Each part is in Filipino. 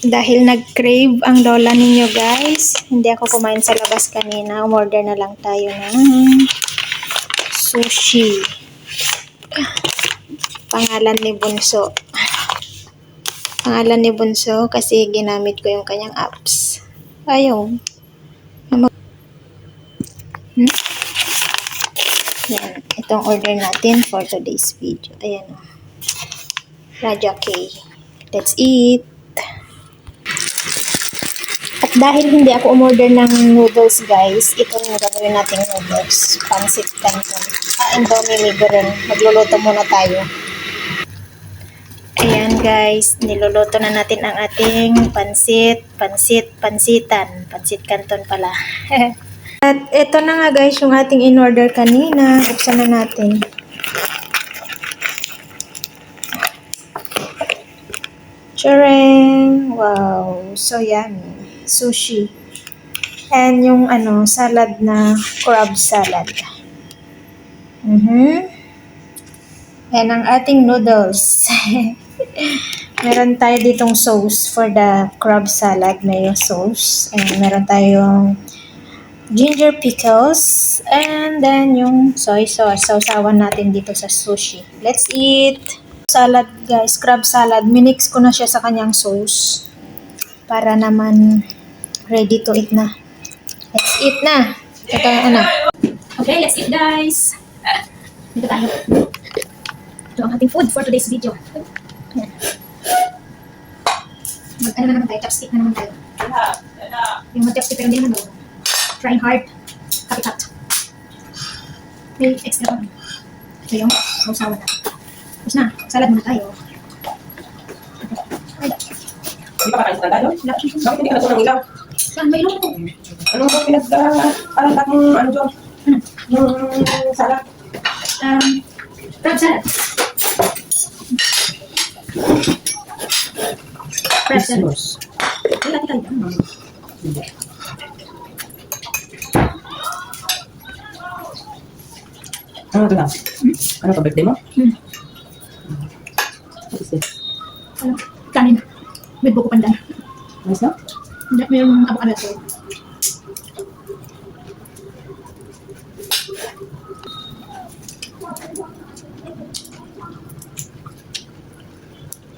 Dahil nag-crave ang lola ninyo guys, hindi ako kumain sa labas kanina. Umorder na lang tayo ng sushi. Pangalan ni Bunso. Pangalan ni Bunso kasi ginamit ko yung kanyang apps. Ayaw. Hmm? Yan. Itong order natin for today's video. Ayan. Raja K. Let's eat. At dahil hindi ako umorder ng noodles, guys, ito yung gagawin nating noodles. Pansit canton. Ah, indomie migoren. Magluluto muna tayo. Ayan, guys. Niluluto na natin ang ating pansit, pansit, pansitan. Pansit canton pala. At ito na nga, guys, yung ating in-order kanina. Buksan na natin. Charang! Wow! So yummy. Sushi. And yung ano, salad na crab salad. Mhm. And ang ating noodles. meron tayo ditong sauce for the crab salad. May sauce. And meron tayong ginger pickles. And then yung soy sauce. Sausawan natin dito sa sushi. Let's eat! Salad guys, crab salad. Minix ko na siya sa kanyang sauce. Para naman ready to eat na. Let's eat na. Ito ano. Okay, let's eat guys. Dito tayo. Ito ang ating food for today's video. Yan. Mag ano na naman tayo, chopstick na naman tayo. Yung mag chopstick pero hindi naman marunong. Trying hard. Kapitat. May extra pa. Ito yung sausawan na. Tapos na, salad muna tayo. Ay, Hindi pa kakain sa tayo? Bakit hindi ka nagsunan ng ilaw? Saan, may ko. Ano ba pinag... Uh, parang takong ano dyan? Ano? Yung salad. Um, crab salad. Crab salad. Wala tayo. Hindi. Ano ito na? Ano to, birthday mo? Hmm. Ano? Kanin. With buko pandan. Nice na? Hindi, mayroong avocado at.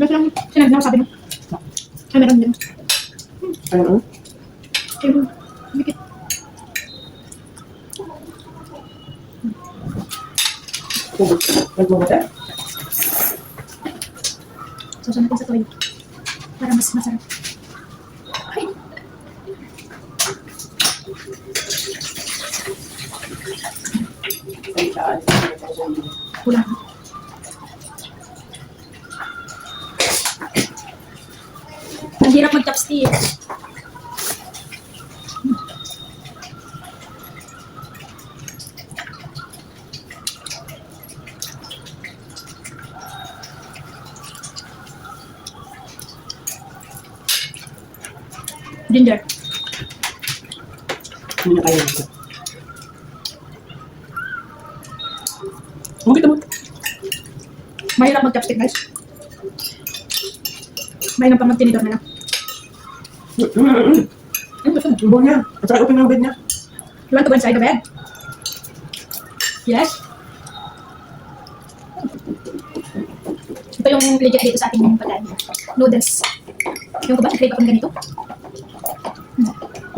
Mas lang, sinabi na sabi mo. Ay, meron din. Ano ano? Ayun, bikit. Tubig. Nagbubuta? Susunod natin sa toilet. Para mas masarap. Ay, kulang. Ang hirap mag-chopstick. Ginger. Hindi na kaya nito. Bukit mo. Mahirap mag-chopstick, guys. May nang pamagtinidor na lang. Ano gusto mo? Yung buong niya. At saka open ng bed niya. You want to go inside the bed? Yes? Ito yung legit dito sa ating pagkain. Noodles. Yung ba? Crave ako ng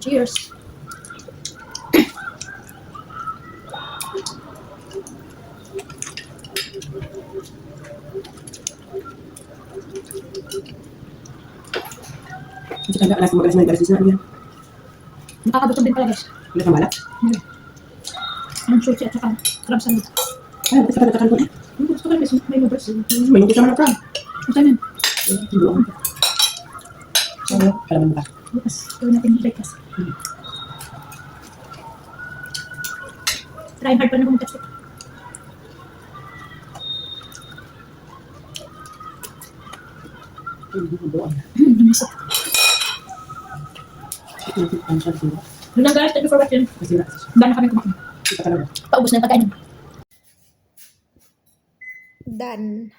Cheers. Kasi kaya alas magalas na yung alas na yan. Nakakagutom din pala guys. Wala kang balak. Hmm. Ang sushi at saka crab salad. Ay, kasi ka nagkakanto na. Hmm, gusto Gusto ko rin kasi may noodles. May nungkit naman ka. Ang tayo yan. Doon. Ano? Alam ba? Bukas, gawin natin breakfast. Trying hard pa na siya dito? Yun lang guys, thank you for watching. Kasi na kasi na kami kumain. Paubos na yung pagkain. Done.